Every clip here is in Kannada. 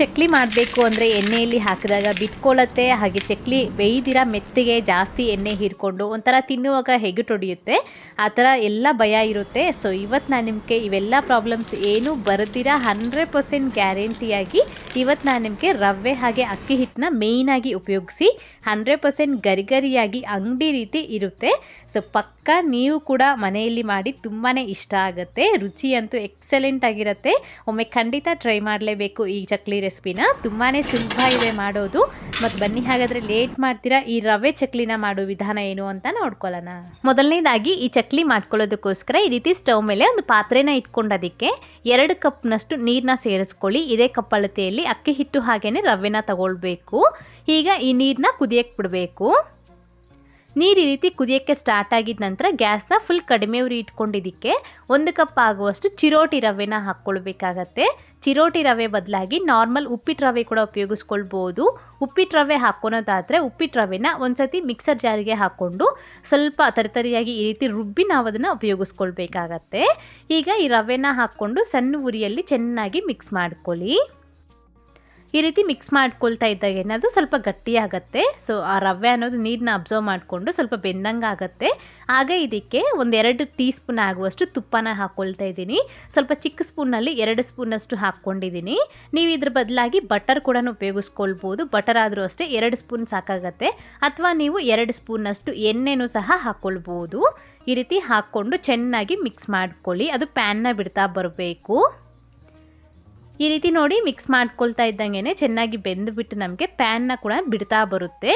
ಚಕ್ಲಿ ಮಾಡಬೇಕು ಅಂದರೆ ಎಣ್ಣೆಯಲ್ಲಿ ಹಾಕಿದಾಗ ಬಿಟ್ಕೊಳ್ಳುತ್ತೆ ಹಾಗೆ ಚಕ್ಲಿ ಬೇಯ್ದಿರ ಮೆತ್ತಿಗೆ ಜಾಸ್ತಿ ಎಣ್ಣೆ ಹೀರ್ಕೊಂಡು ಒಂಥರ ತಿನ್ನುವಾಗ ಹೆಗುಟೊಡಿಯುತ್ತೆ ಆ ಥರ ಎಲ್ಲ ಭಯ ಇರುತ್ತೆ. ಸೊ ಇವತ್ತು ನಾನು ನಿಮಗೆ ಇವೆಲ್ಲ ಪ್ರಾಬ್ಲಮ್ಸ್ ಏನೂ ಬರದಿರ ಹಂಡ್ರೆಡ್ ಪರ್ಸೆಂಟ್ ಗ್ಯಾರಂಟಿಯಾಗಿ ಇವತ್ತು ನಾನು ನಿಮಗೆ ರವೆ ಹಾಗೆ ಅಕ್ಕಿ ಹಿಟ್ಟನ್ನ ಮೇಯ್ನಾಗಿ ಉಪಯೋಗಿಸಿ ಹಂಡ್ರೆಡ್ ಪರ್ಸೆಂಟ್ ಗರಿಗರಿಯಾಗಿ ಅಂಗಡಿ ರೀತಿ ಇರುತ್ತೆ. ಸೊ ಪಕ್ಕ ನೀವು ಕೂಡ ಮನೆಯಲ್ಲಿ ಮಾಡಿ ತುಂಬಾ ಇಷ್ಟ ಆಗುತ್ತೆ. ರುಚಿ ಅಂತೂ ಎಕ್ಸಲೆಂಟ್ ಆಗಿರುತ್ತೆ. ಒಮ್ಮೆ ಖಂಡಿತ ಟ್ರೈ ಮಾಡಲೇಬೇಕು ಈ ಚಕ್ಲಿ ರೆಸಿಪಿನ ತುಂಬಾ ಸುಲಭ ಇದೆ ಮಾಡೋದು. ಮತ್ತು ಬನ್ನಿ, ಹಾಗಾದರೆ ಲೇಟ್ ಮಾಡ್ತೀರಾ? ಈ ರವೆ ಚಕ್ಲಿನ ಮಾಡೋ ವಿಧಾನ ಏನು ಅಂತ ನೋಡ್ಕೊಳ್ಳೋಣ. ಮೊದಲನೇದಾಗಿ ಈ ಚಕ್ಲಿ ಮಾಡ್ಕೊಳ್ಳೋದಕ್ಕೋಸ್ಕರ ಈ ರೀತಿ ಸ್ಟವ್ ಮೇಲೆ ಒಂದು ಪಾತ್ರೆನ ಇಟ್ಕೊಂಡೋದಕ್ಕೆ ಎರಡು ಕಪ್ನಷ್ಟು ನೀರನ್ನ ಸೇರಿಸ್ಕೊಳ್ಳಿ. ಇದೇ ಕಪ್ ಅಳತೆಯಲ್ಲಿ ಅಕ್ಕಿ ಹಿಟ್ಟು ಹಾಗೇನೆ ರವೆನ ತಗೊಳ್ಬೇಕು. ಈಗ ಈ ನೀರನ್ನ ಕುದಿಯಕ್ಕೆ ಬಿಡಬೇಕು. ನೀರು ಈ ರೀತಿ ಕುದಿಯೋಕ್ಕೆ ಸ್ಟಾರ್ಟ್ ಆಗಿದ ನಂತರ ಗ್ಯಾಸ್ನ ಫುಲ್ ಕಡಿಮೆ ಉರಿ ಇಟ್ಕೊಂಡಿದ್ದಕ್ಕೆ ಒಂದು ಕಪ್ ಆಗುವಷ್ಟು ಚಿರೋಟಿ ರವೆನ ಹಾಕ್ಕೊಳ್ಬೇಕಾಗತ್ತೆ. ಚಿರೋಟಿ ರವೆ ಬದಲಾಗಿ ನಾರ್ಮಲ್ ಉಪ್ಪಿಟ್ಟು ರವೆ ಕೂಡ ಉಪಯೋಗಿಸ್ಕೊಳ್ಬೋದು. ಉಪ್ಪಿಟ್ಟು ರವೆ ಹಾಕ್ಕೊಳೋದಾದರೆ ಉಪ್ಪಿಟ್ಟು ರವೆನ ಒಂದ್ಸತಿ ಮಿಕ್ಸರ್ ಜಾರಿಗೆ ಹಾಕ್ಕೊಂಡು ಸ್ವಲ್ಪ ತರಿತರಿಯಾಗಿ ಈ ರೀತಿ ರುಬ್ಬಿ ನಾವು ಅದನ್ನು ಉಪಯೋಗಿಸ್ಕೊಳ್ಬೇಕಾಗತ್ತೆ. ಈಗ ಈ ರವೆನ ಹಾಕ್ಕೊಂಡು ಸಣ್ಣ ಉರಿಯಲ್ಲಿ ಚೆನ್ನಾಗಿ ಮಿಕ್ಸ್ ಮಾಡ್ಕೊಳ್ಳಿ. ಈ ರೀತಿ ಮಿಕ್ಸ್ ಮಾಡ್ಕೊಳ್ತಾ ಇದ್ದಾಗ ಏನಾದರೂ ಸ್ವಲ್ಪ ಗಟ್ಟಿಯಾಗತ್ತೆ. ಸೊ ಆ ರವೆ ಅನ್ನೋದು ನೀರನ್ನ ಅಬ್ಸರ್ವ್ ಮಾಡಿಕೊಂಡು ಸ್ವಲ್ಪ ಬೆಂದಂಗೆ ಆಗುತ್ತೆ. ಆಗ ಇದಕ್ಕೆ ಒಂದೆರಡು ಟೀ ಸ್ಪೂನ್ ಆಗುವಷ್ಟು ತುಪ್ಪನ ಹಾಕ್ಕೊಳ್ತಾ ಇದ್ದೀನಿ. ಸ್ವಲ್ಪ ಚಿಕ್ಕ ಸ್ಪೂನಲ್ಲಿ ಎರಡು ಸ್ಪೂನಷ್ಟು ಹಾಕ್ಕೊಂಡಿದ್ದೀನಿ. ನೀವು ಇದ್ರ ಬದಲಾಗಿ ಬಟರ್ ಕೂಡ ಉಪಯೋಗಿಸ್ಕೊಳ್ಬೋದು. ಬಟರ್ ಆದರೂ ಅಷ್ಟೇ ಎರಡು ಸ್ಪೂನ್ ಸಾಕಾಗತ್ತೆ. ಅಥವಾ ನೀವು ಎರಡು ಸ್ಪೂನಷ್ಟು ಎಣ್ಣೆನೂ ಸಹ ಹಾಕ್ಕೊಳ್ಬೋದು ಈ ರೀತಿ ಹಾಕ್ಕೊಂಡು ಚೆನ್ನಾಗಿ ಮಿಕ್ಸ್ ಮಾಡ್ಕೊಳ್ಳಿ. ಅದು ಪ್ಯಾನ್ನ ಬಿಡ್ತಾ ಬರಬೇಕು. ಈ ರೀತಿ ನೋಡಿ ಮಿಕ್ಸ್ ಮಾಡ್ಕೊಳ್ತಾ ಇದ್ದಂಗೆ ಚೆನ್ನಾಗಿ ಬೆಂದುಬಿಟ್ಟು ನಮಗೆ ಪ್ಯಾನ್ನ ಕೂಡ ಬಿಡ್ತಾ ಬರುತ್ತೆ.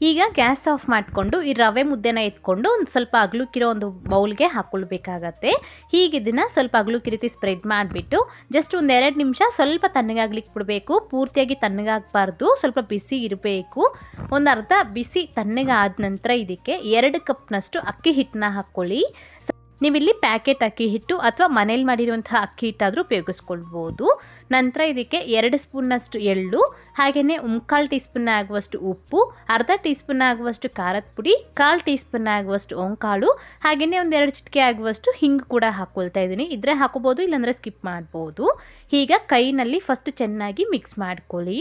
ಈಗ ಗ್ಯಾಸ್ ಆಫ್ ಮಾಡಿಕೊಂಡು ಈ ರವೆ ಮುದ್ದೆನ ಎತ್ಕೊಂಡು ಒಂದು ಸ್ವಲ್ಪ ಅಗಲುಕ್ಕಿರೋ ಒಂದು ಬೌಲ್ಗೆ ಹಾಕ್ಕೊಳ್ಬೇಕಾಗತ್ತೆ ಹೀಗೆ ಸ್ವಲ್ಪ ಅಗಲುಕ್ಕಿ ರೀತಿ ಸ್ಪ್ರೆಡ್ ಮಾಡಿಬಿಟ್ಟು ಜಸ್ಟ್ ಒಂದು ಎರಡು ನಿಮಿಷ ಸ್ವಲ್ಪ ತಣ್ಣಗಾಗ್ಲಿಕ್ಕೆ ಬಿಡಬೇಕು. ಪೂರ್ತಿಯಾಗಿ ತಣ್ಣಗಾಗಬಾರ್ದು, ಸ್ವಲ್ಪ ಬಿಸಿ ಇರಬೇಕು. ಒಂದು ಅರ್ಧ ಬಿಸಿ ತಣ್ಣಗಾದ ನಂತರ ಇದಕ್ಕೆ ಎರಡು ಕಪ್ನಷ್ಟು ಅಕ್ಕಿ ಹಿಟ್ಟನ್ನ ಹಾಕ್ಕೊಳ್ಳಿ. ನೀವಿಲ್ಲಿ ಪ್ಯಾಕೆಟ್ ಅಕ್ಕಿ ಹಿಟ್ಟು ಅಥವಾ ಮನೇಲಿ ಮಾಡಿರುವಂತಹ ಅಕ್ಕಿ ಹಿಟ್ಟಾದರೂ ಉಪಯೋಗಿಸ್ಕೊಳ್ಬೋದು. ನಂತರ ಇದಕ್ಕೆ ಎರಡು ಸ್ಪೂನ್ನಷ್ಟು ಎಳ್ಳು ಹಾಗೆಯೇ ಮುಕ್ಕಾಲು ಟೀ ಸ್ಪೂನ್ ಆಗುವಷ್ಟು ಉಪ್ಪು, ಅರ್ಧ ಟೀ ಸ್ಪೂನ್ ಆಗುವಷ್ಟು ಖಾರದ ಪುಡಿ ಕಾಲು ಟೀ ಸ್ಪೂನ್ ಆಗುವಷ್ಟು ಓಂಕಾಳು ಹಾಗೆಯೇ ಒಂದು ಎರಡು ಚಿಟಿಕೆ ಆಗುವಷ್ಟು ಹಿಂಗೆ ಕೂಡ ಹಾಕ್ಕೊಳ್ತಾ ಇದ್ದೀನಿ. ಇದ್ರೆ ಹಾಕೋಬೋದು, ಇಲ್ಲಾಂದರೆ ಸ್ಕಿಪ್ ಮಾಡ್ಬೋದು. ಈಗ ಕೈನಲ್ಲಿ ಫಸ್ಟ್ ಚೆನ್ನಾಗಿ ಮಿಕ್ಸ್ ಮಾಡ್ಕೊಳ್ಳಿ.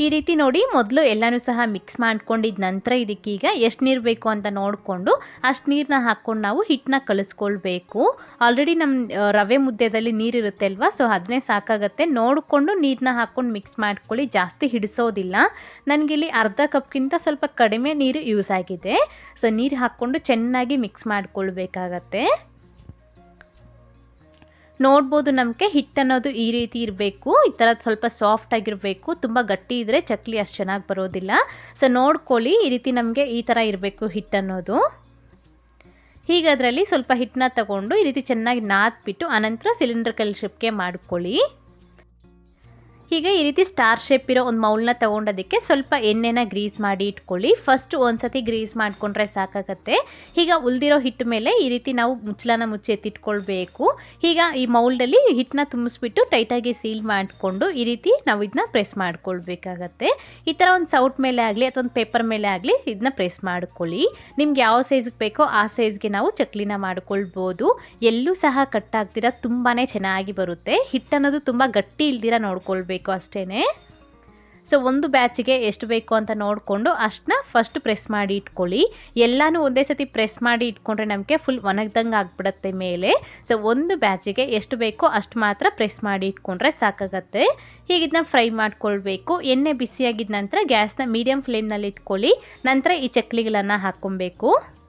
ಈ ರೀತಿ ನೋಡಿ, ಮೊದಲು ಎಲ್ಲನೂ ಸಹ ಮಿಕ್ಸ್ ಮಾಡ್ಕೊಂಡಿದ್ದ ನಂತರ ಇದಕ್ಕೀಗ ಎಷ್ಟು ನೀರು ಬೇಕು ಅಂತ ನೋಡಿಕೊಂಡು ಅಷ್ಟು ನೀರನ್ನ ಹಾಕ್ಕೊಂಡು ನಾವು ಹಿಟ್ಟನ್ನ ಕಲಿಸ್ಕೊಳ್ಬೇಕು. ಆಲ್ರೆಡಿ ನಮ್ಮ ರವೆ ಮುದ್ದೆದಲ್ಲಿ ನೀರಿರುತ್ತೆ ಅಲ್ವಾ ಸೊ ಅದನ್ನೇ ಸಾಕಾಗತ್ತೆ. ನೋಡಿಕೊಂಡು ನೀರನ್ನ ಹಾಕ್ಕೊಂಡು ಮಿಕ್ಸ್ ಮಾಡ್ಕೊಳ್ಳಿ, ಜಾಸ್ತಿ ಹಿಡಿಸೋದಿಲ್ಲ. ನನಗಿಲ್ಲಿ ಅರ್ಧ ಕಪ್ಗಿಂತ ಸ್ವಲ್ಪ ಕಡಿಮೆ ನೀರು ಯೂಸ್ ಆಗಿದೆ. ಸೊ ನೀರು ಹಾಕ್ಕೊಂಡು ಚೆನ್ನಾಗಿ ಮಿಕ್ಸ್ ಮಾಡ್ಕೊಳ್ಬೇಕಾಗತ್ತೆ. ನೋಡ್ಬೋದು ನಮಗೆ ಹಿಟ್ಟು ಅನ್ನೋದು ಈ ರೀತಿ ಇರಬೇಕು. ಈ ಥರ ಸ್ವಲ್ಪ ಸಾಫ್ಟ್ ಆಗಿರಬೇಕು. ತುಂಬ ಗಟ್ಟಿ ಇದ್ದರೆ ಚಕ್ಲಿ ಅಷ್ಟು ಚೆನ್ನಾಗಿ ಬರೋದಿಲ್ಲ. ಸೊ ನೋಡ್ಕೊಳ್ಳಿ ಈ ರೀತಿ ನಮಗೆ ಈ ಥರ ಇರಬೇಕು ಹಿಟ್ ಅನ್ನೋದು. ಹೀಗೆ ಸ್ವಲ್ಪ ಹಿಟ್ಟನ್ನ ತಗೊಂಡು ಈ ರೀತಿ ಚೆನ್ನಾಗಿ ನಾದ್ಬಿಟ್ಟು ಆನಂತರ ಸಿಲಿಂಡರ್ ಕಲ್ ಶೇಪ್ಗೆ ಮಾಡ್ಕೊಳ್ಳಿ. ಈಗ ಈ ರೀತಿ ಸ್ಟಾರ್ ಶೇಪ್ ಇರೋ ಒಂದು ಮೌಲ್ನ ತಗೊಂಡೋದಕ್ಕೆ ಸ್ವಲ್ಪ ಎಣ್ಣೆನ ಗ್ರೀಸ್ ಮಾಡಿ ಇಟ್ಕೊಳ್ಳಿ. ಫಸ್ಟ್ ಒಂದ್ಸತಿ ಗ್ರೀಸ್ ಮಾಡಿಕೊಂಡ್ರೆ ಸಾಕಾಗತ್ತೆ. ಈಗ ಉಳಿದಿರೋ ಹಿಟ್ಟು ಮೇಲೆ ಈ ರೀತಿ ನಾವು ಮುಚ್ಚಲನ ಮುಚ್ಚಿ ಎತ್ತಿಟ್ಕೊಳ್ಬೇಕು. ಈಗ ಈ ಮೌಲ್ಡಲ್ಲಿ ಹಿಟ್ಟನ್ನ ತುಂಬಿಸ್ಬಿಟ್ಟು ಟೈಟಾಗಿ ಸೀಲ್ ಮಾಡಿಕೊಂಡು ಈ ರೀತಿ ನಾವು ಇದನ್ನ ಪ್ರೆಸ್ ಮಾಡ್ಕೊಳ್ಬೇಕಾಗತ್ತೆ. ಈ ಥರ ಒಂದು ಸೌಟ್ ಮೇಲೆ ಆಗಲಿ ಅಥವಾ ಒಂದು ಪೇಪರ್ ಮೇಲೆ ಆಗಲಿ ಇದನ್ನ ಪ್ರೆಸ್ ಮಾಡ್ಕೊಳ್ಳಿ. ನಿಮ್ಗೆ ಯಾವ ಸೈಜ್ಗೆ ಬೇಕೋ ಆ ಸೈಜ್ಗೆ ನಾವು ಚಕ್ಲಿನ ಮಾಡ್ಕೊಳ್ಬೋದು. ಎಲ್ಲೂ ಸಹ ಕಟ್ ಆಗ್ದಿರ ತುಂಬಾ ಚೆನ್ನಾಗಿ ಬರುತ್ತೆ. ಹಿಟ್ಟನ್ನೋದು ತುಂಬ ಗಟ್ಟಿ ಇಲ್ದಿರ ನೋಡ್ಕೊಳ್ಬೇಕು. ಅಷ್ಟೇ ಸೊ ಒಂದು ಬ್ಯಾಚಿಗೆ ಎಷ್ಟು ಬೇಕು ಅಂತ ನೋಡಿಕೊಂಡು ಅಷ್ಟನ್ನ ಫಸ್ಟ್ ಪ್ರೆಸ್ ಮಾಡಿ ಇಟ್ಕೊಳ್ಳಿ. ಎಲ್ಲನೂ ಒಂದೇ ಸತಿ ಪ್ರೆಸ್ ಮಾಡಿ ಇಟ್ಕೊಂಡ್ರೆ ನಮಗೆ ಫುಲ್ ಒಣಗ್ದಂಗೆ ಆಗ್ಬಿಡತ್ತೆ ಮೇಲೆ. ಸೊ ಒಂದು ಬ್ಯಾಚಿಗೆ ಎಷ್ಟು ಬೇಕೋ ಅಷ್ಟು ಮಾತ್ರ ಪ್ರೆಸ್ ಮಾಡಿ ಇಟ್ಕೊಂಡ್ರೆ ಸಾಕಾಗತ್ತೆ. ಹೀಗೆ ಇದನ್ನ ಫ್ರೈ ಮಾಡ್ಕೊಳ್ಬೇಕು. ಎಣ್ಣೆ ಬಿಸಿಯಾಗಿದ್ದ ನಂತರ ಗ್ಯಾಸ್ನ ಮೀಡಿಯಂ ಫ್ಲೇಮ್ನಲ್ಲಿ ಇಟ್ಕೊಳ್ಳಿ. ನಂತರ ಈ ಚಕ್ಲಿಗಳನ್ನು ಹಾಕ್ಕೊಬೇಕು.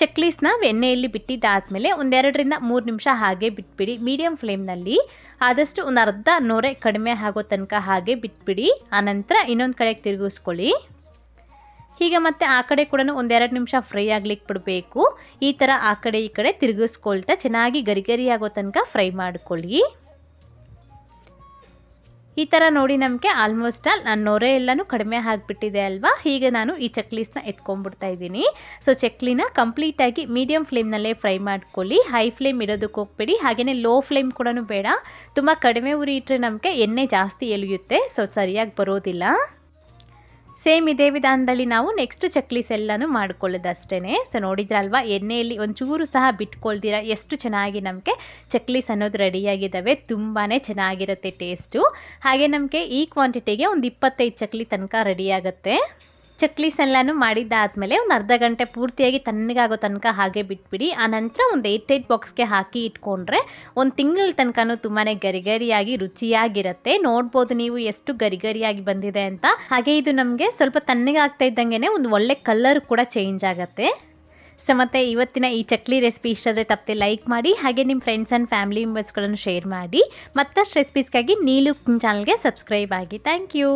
ಚಕ್ಲೀಸ್ನ ಎಣ್ಣೆಯಲ್ಲಿ ಬಿಟ್ಟಿದ್ದಾದಮೇಲೆ ಒಂದೆರಡರಿಂದ ಮೂರು ನಿಮಿಷ ಹಾಗೆ ಬಿಟ್ಬಿಡಿ. ಮೀಡಿಯಮ್ ಫ್ಲೇಮ್ನಲ್ಲಿ ಆದಷ್ಟು ಒಂದು ಅರ್ಧ ನೊರೆ ಕಡಿಮೆ ಆಗೋ ತನಕ ಹಾಗೆ ಬಿಟ್ಬಿಡಿ. ಆನಂತರ ಇನ್ನೊಂದು ಕಡೆಗೆ ತಿರುಗಿಸ್ಕೊಳ್ಳಿ. ಹೀಗೆ ಮತ್ತೆ ಆ ಕಡೆ ಕೂಡ ಒಂದೆರಡು ನಿಮಿಷ ಫ್ರೈ ಆಗ್ಲಿಕ್ಕೆ ಬಿಡಬೇಕು. ಈ ಥರ ಆ ಕಡೆ ಈ ಕಡೆ ತಿರುಗಿಸ್ಕೊಳ್ತಾ ಚೆನ್ನಾಗಿ ಗರಿ ಆಗೋ ತನಕ ಫ್ರೈ ಮಾಡ್ಕೊಳ್ಳಿ. ಈ ಥರ ನೋಡಿ ನಮಗೆ ಆಲ್ಮೋಸ್ಟ್ ಆಲ್ ನಾನು ನೊರೆ ಎಲ್ಲನೂ ಕಡಿಮೆ ಆಗಿಬಿಟ್ಟಿದೆ ಅಲ್ವಾ? ಹೀಗೆ ನಾನು ಈ ಚಕ್ಲೀಸ್ನ ಎತ್ಕೊಂಡ್ಬಿಡ್ತಾ ಇದ್ದೀನಿ. ಸೊ ಚಕ್ಲಿನ ಕಂಪ್ಲೀಟಾಗಿ ಮೀಡಿಯಮ್ ಫ್ಲೇಮ್ನಲ್ಲೇ ಫ್ರೈ ಮಾಡ್ಕೊಳ್ಳಿ. ಹೈ ಫ್ಲೇಮ್ ಇಡೋದಕ್ಕೆ ಹೋಗ್ಬೇಡಿ. ಹಾಗೆಯೇ ಲೋ ಫ್ಲೇಮ್ ಕೂಡ ಬೇಡ. ತುಂಬ ಕಡಿಮೆ ಉರಿ ಇಟ್ಟರೆ ನಮಗೆ ಎಣ್ಣೆ ಜಾಸ್ತಿ ಎಳೆಯುತ್ತೆ. ಸೊ ಸರಿಯಾಗಿ ಬರೋದಿಲ್ಲ. ಸೇಮ್ ಇದೇ ವಿಧಾನದಲ್ಲಿ ನಾವು ನೆಕ್ಸ್ಟ್ ಚಕ್ಲೀಸ್ ಎಲ್ಲನೂ ಮಾಡ್ಕೊಳ್ಳೋದಷ್ಟೇ ಸೊ ನೋಡಿದ್ರಲ್ವಾ, ಎಣ್ಣೆಯಲ್ಲಿ ಒಂಚೂರು ಸಹ ಬಿಟ್ಕೊಳ್ದಿರ ಎಷ್ಟು ಚೆನ್ನಾಗಿ ನಮಗೆ ಚಕ್ಲೀಸ್ ಅನ್ನೋದು ರೆಡಿಯಾಗಿದ್ದಾವೆ ತುಂಬಾ ಚೆನ್ನಾಗಿರುತ್ತೆ ಟೇಸ್ಟು ಹಾಗೆ ನಮಗೆ ಈ ಕ್ವಾಂಟಿಟಿಗೆ ಒಂದು ಇಪ್ಪತ್ತೈದು ಚಕ್ಲಿ ತನಕ ರೆಡಿಯಾಗುತ್ತೆ ಚಕ್ಲೀಸ್ ಎಲ್ಲನೂ ಮಾಡಿದ್ದಾದಮೇಲೆ ಒಂದು ಅರ್ಧ ಗಂಟೆ ಪೂರ್ತಿಯಾಗಿ ತಣ್ಣಗಾಗೋ ತನಕ ಹಾಗೆ ಬಿಟ್ಬಿಡಿ. ಆನಂತರ ಒಂದು ಏಟ್ ಏಟ್ ಬಾಕ್ಸ್ಗೆ ಹಾಕಿ ಇಟ್ಕೊಂಡ್ರೆ ಒಂದು ತಿಂಗಳ ತನಕನೂ ತುಂಬಾ ಗರಿಗರಿಯಾಗಿ ರುಚಿಯಾಗಿರುತ್ತೆ. ನೋಡ್ಬೋದು ನೀವು ಎಷ್ಟು ಗರಿಗರಿಯಾಗಿ ಬಂದಿದೆ ಅಂತ. ಹಾಗೆ ಇದು ನಮಗೆ ಸ್ವಲ್ಪ ತಣ್ಣಗಾಗ್ತಾ ಇದ್ದಂಗೆ ಒಂದು ಒಳ್ಳೆ ಕಲರ್ ಕೂಡ ಚೇಂಜ್ ಆಗುತ್ತೆ. ಸೊ ಮತ್ತು ಇವತ್ತಿನ ಈ ಚಕ್ಲಿ ರೆಸಿಪಿ ಇಷ್ಟ ಆದರೆ ತಪ್ಪದೆ ಲೈಕ್ ಮಾಡಿ, ಹಾಗೆ ನಿಮ್ಮ ಫ್ರೆಂಡ್ಸ್ ಆ್ಯಂಡ್ ಫ್ಯಾಮಿಲಿ ಮೆಂಬರ್ಸ್ಗಳನ್ನು ಶೇರ್ ಮಾಡಿ. ಮತ್ತಷ್ಟು ರೆಸಿಪೀಸ್ಗಾಗಿ ನೀಲು ಚಾನಲ್ಗೆ ಸಬ್ಸ್ಕ್ರೈಬ್ ಆಗಿ. Thank you